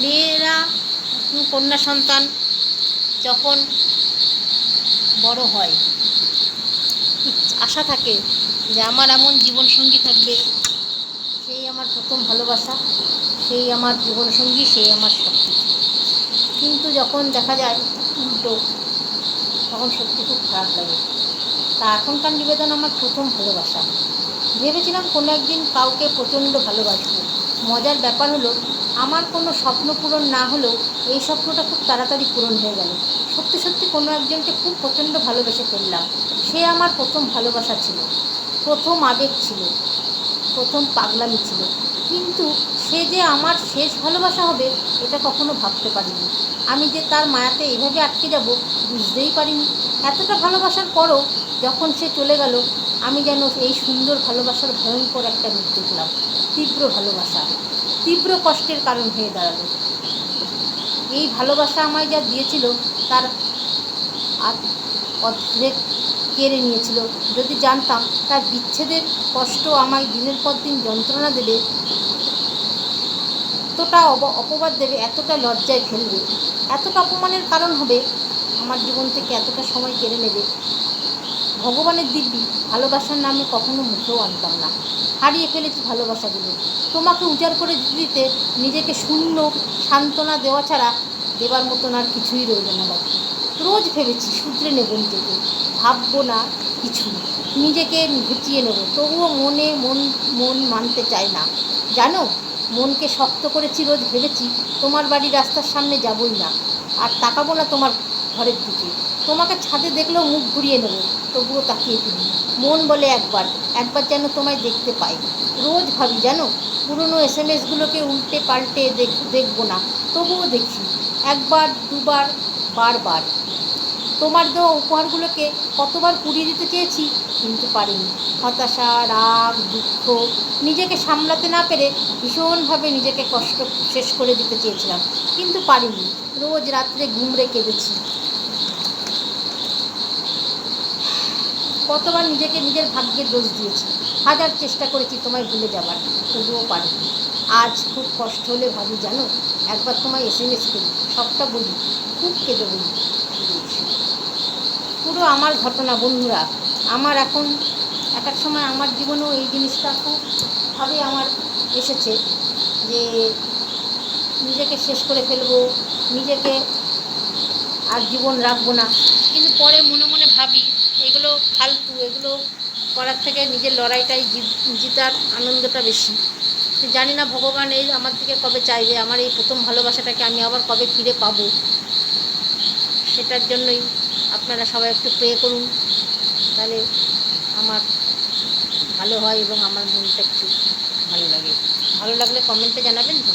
মেয়েরা কন্যা সন্তান যখন বড় হয়, আশা থাকে যে আমার এমন জীবনসঙ্গী থাকবে, সেই আমার প্রথম ভালোবাসা, সেই আমার জীবনসঙ্গী, সেই আমার কিছু কিন্তু যখন দেখা যায় উল্টো, তখন সত্যি খুব খারাপ লাগে। তা এখনকার নিবেদন আমার প্রথম ভালোবাসা। ভেবেছিলাম কোনো একদিন কাউকে প্রচণ্ড ভালোবাসবো। মজার ব্যাপার হলো, আমার কোনো স্বপ্ন পূরণ না হলেও এই স্বপ্নটা খুব তাড়াতাড়ি পূরণ হয়ে গেল। সত্যি সত্যি কোনো একজনকে খুব প্রচণ্ড ভালোবেসে ফেললাম। সে আমার প্রথম ভালোবাসা ছিল, প্রথম আবেগ ছিল, প্রথম পাগলামি ছিল। কিন্তু সে যে আমার শেষ ভালোবাসা হবে, এটা কখনো ভাবতে পারিনি। আমি যে তার মায়াতে এভাবে আটকে যাব, বুঝতেই পারিনি। এতটা ভালোবাসার পরও যখন সে চলে গেল আমি যেন এই সুন্দর ভালোবাসার ভয়ঙ্কর একটা রূপ দেখলাম। তীব্র ভালোবাসা। তীব্র কষ্টের কারণ হয়ে দাঁড়াল। এই ভালোবাসা আমায় যা দিয়েছিল তার অর্ধেক কেড়ে নিয়েছিল। যদি জানতাম তার বিচ্ছেদের কষ্ট আমায় দিনের পর দিন যন্ত্রণা দেবে, এতটা অপবাদ দেবে, এতটা লজ্জায় ফেলবে, এতটা অপমানের কারণ হবে, আমার জীবন থেকে এতটা সময় কেড়ে নেবে। ভগবানের দিব্যি, ভালোবাসার নামে কখনো মুখেও আনতাম না। হারিয়ে ফেলেছি ভালোবাসাগুলো। তোমাকে উজাড় করে দিতে নিজেকে শূন্য সান্ত্বনা দেওয়া ছাড়া দেবার মতন আর কিছুই রইল না বাকি রোজ ভেবেছি শুধরে নেব নিজেকে। ভাববো না কিছু। নিজেকে ঘুচিয়ে নেব। তবুও মনে মন মন মানতে চায় না। জানো, মনকে শক্ত করেছি রোজ ভেবেছি তোমার বাড়ির রাস্তার সামনে যাবই না। আর তাকাবো না তোমার ঘরের দিকে। তোমাকে ছাদে দেখলেও মুখ ঘুরিয়ে নেব, তবুও তাকিয়ে ফিরি মন বলে একবার একবার যেন তোমায় দেখতে পাই। রোজ ভাবি জানো, পুরনো এস এম এসগুলোকে উল্টে পাল্টে দেখ, দেখব না, তবুও দেখি একবার, দুবার, বারবার। তোমার দেওয়া উপহারগুলোকে কতবার পুড়িয়ে দিতে চেয়েছি, কিন্তু পারিনি। হতাশা, রাগ, দুঃখ নিজেকে সামলাতে না পেরে ভীষণভাবে নিজেকে কষ্ট শেষ করে দিতে চেয়েছিলাম, কিন্তু পারিনি। রোজ রাত্রে ঘুমড়ে কেঁদেছি কতবার নিজেকে নিজের ভাগ্যের দোষ দিয়েছি? হাজার চেষ্টা করেছি তোমায় ভুলে যাবার তবুও পারিনি। আজ খুব কষ্ট হলে ভাবি, জানো, একবার তোমায় এস এম এস করি, সবটা বলি, খুব কেঁদে বলি পুরো আমার ঘটনা, বন্ধুরা, আমার এখন এক এক সময় আমার জীবনেও এই জিনিসটা খুবভাবে আমার এসেছে যে নিজেকে শেষ করে ফেলব, নিজেকে আর জীবন রাখব না। কিন্তু পরে মনে মনে ভাবি এগুলো ফালতু এগুলো করার থেকে নিজের লড়াইটাই জিত- জিতার আনন্দটা বেশি। জানি না ভগবান এই আমার দিকে কবে চাইবে, আমার এই প্রথম ভালোবাসাটাকে আমি আবার কবে ফিরে পাবো। সেটার জন্যই আপনারা সবাই একটু প্রে করুন, তাহলে আমার ভালো হয় এবং আমার মনটা একটু ভালো লাগে। ভালো লাগলে কমেন্টে জানাবেন।